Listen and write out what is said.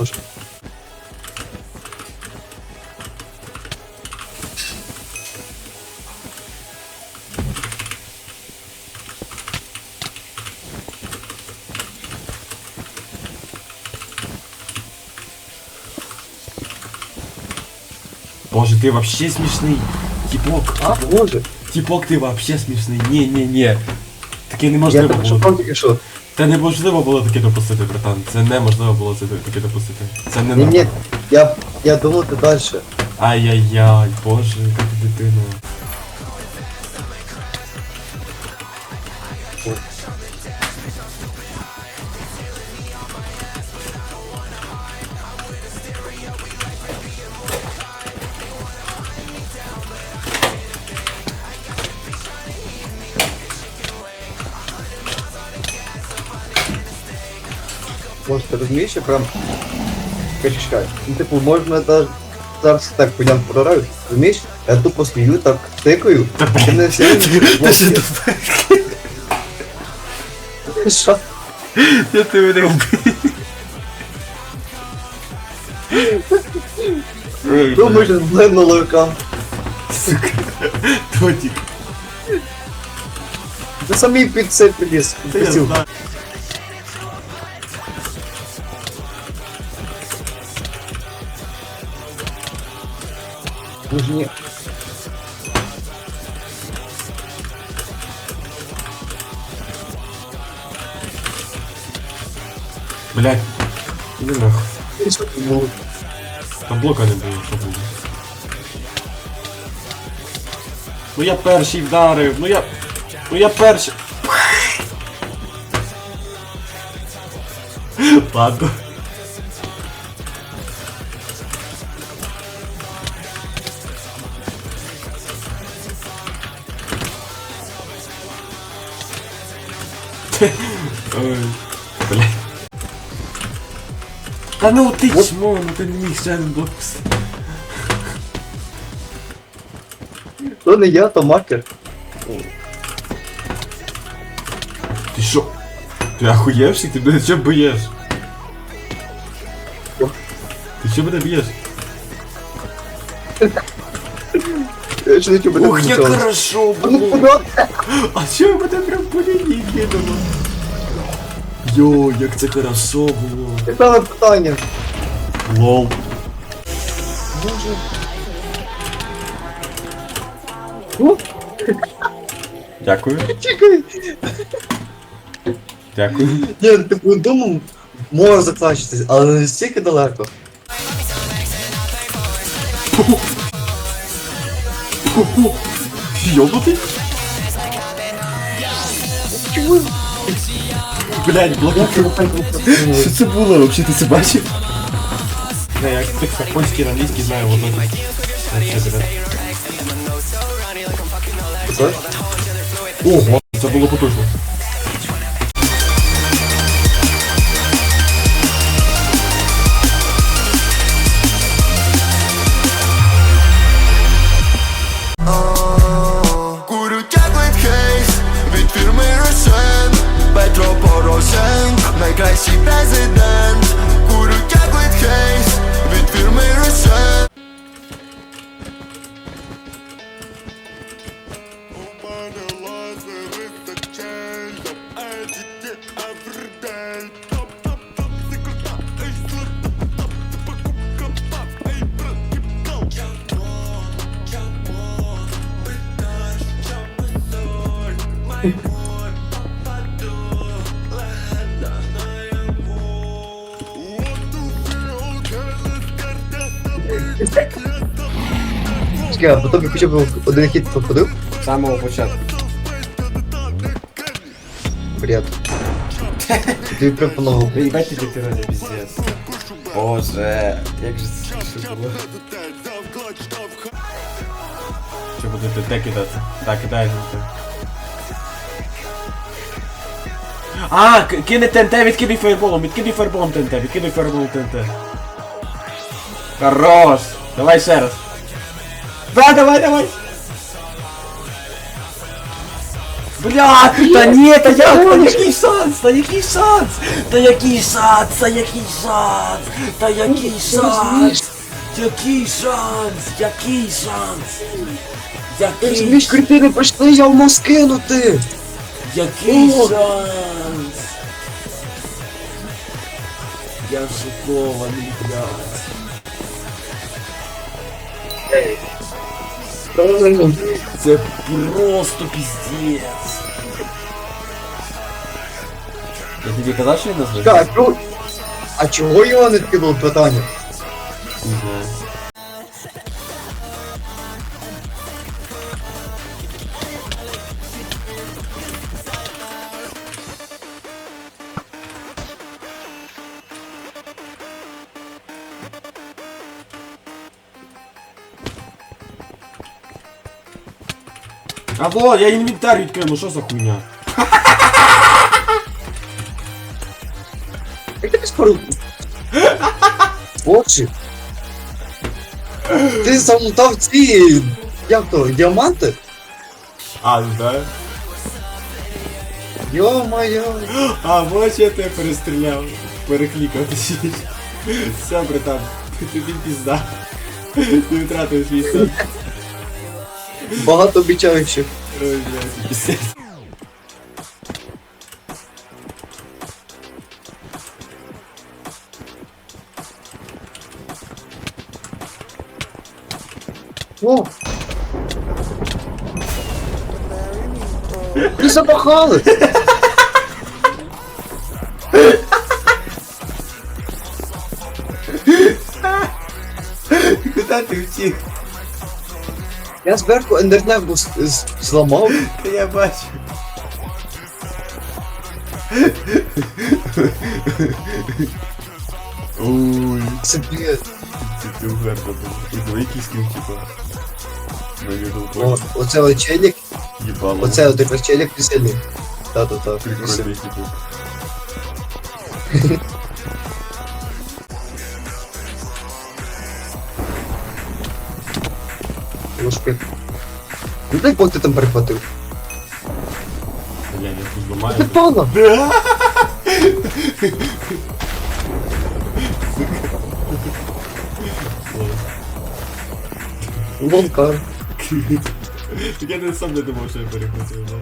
Боже. Боже, ти вообще смішний. Тіпок, А, боже. тіпок, ти вообще смішний. Ні, ні, ні. Таке Я неможливо так було. шукав тільки що. Це неможливо було таке допустити, братан. Це неможливо було це таке допустити. Це не Ні, ні, нормально. я, я думав ти далі. Ай-яй-яй, боже, яка ти дитина. Може, ти розумієш, що прям... Чекай, чекай. Ну, типу, можна даже зараз так поняв прораю. Розумієш? Я тупо стою, так тикаю. Ти не все Ти що Що? Я тебе не вбив. Думаєш, зблинуло рукам. Сука. Тотік. Ти самі під це підліз. Та ні. Блядь. Іди нахуй. Там блока не було, що було. Ну я перший вдарив, ну я. Ну я перший. Ладно. Ой, блядь. Та ну ти чмо, ну ти не міг ще один блок. То не я, то макер. Ти що? Ти охуєвший? Ти мене що б'єш? Ти що мене б'єш? Чув, мене Ух, як хорошо А ну, було! куди? А чого мене прям по лінії кинуло? Йо, як це хорошо було! Яке питання? Лол. Боже. Ну, Дякую. чекай. Дякую. Ні, типу, думав, може закінчитись, але не настільки далеко. Йобнутий? Блять, блоки. Що це було вообще, ти це бачив? Не, я тих польський, англійський знаю вот Це? Ого, це було потужно. Чекай, а потім я хоча б один хід попадив? З самого початку. Бред. Тобі пропонував. Ебать ти дитина, пиздец. Боже, як же це смішно було. Що буде ТТ кидати? Так, кидай ТТ. А, к- кине ТНТ, відкидай фаерболом, відкидай фаерболом ТНТ, відкидай фаерболом ТНТ. Хорош! Давай ще раз. Да, давай, давай! Бля, та ні, та як, та який шанс, та який шанс, та який шанс, та який шанс, та який шанс, який шанс, який шанс, який, Розумієш, кретини прийшли, я мозг кинути! який О. шанс. Я шокований, блядь. Це просто піздець. Я тобі казав, що він нас? Так, ну... А чого його не кинув питання? Не знаю. Алло, я інвентар відкрив, ну що за хуйня? Як ти скоро? Боже. Ти замутав ці... Як то, діаманти? А, да. Йо-моє. А, бачиш, я тебе перестріляв. Переклікав точніше. Все, братан, тобі пізда. Ти втратив свій сон. Багато обіцяючих. Ой, блядь, піздець. О! Ви запахали! Куди ти втік? Я зверху з- зламав. Я бачу. Ой, Це бред. це ти угарно був. І двойки скін, типа. На О, оце от челік, Єбало. оце от тепер челік веселий. Та-та-та. Прикольний, типу. Ложки. Ну дай Бог ти там перехватив. Бля, я тут Ти зламаю. пала! Лонкар. Я не сам не думав, що я перехватив. да.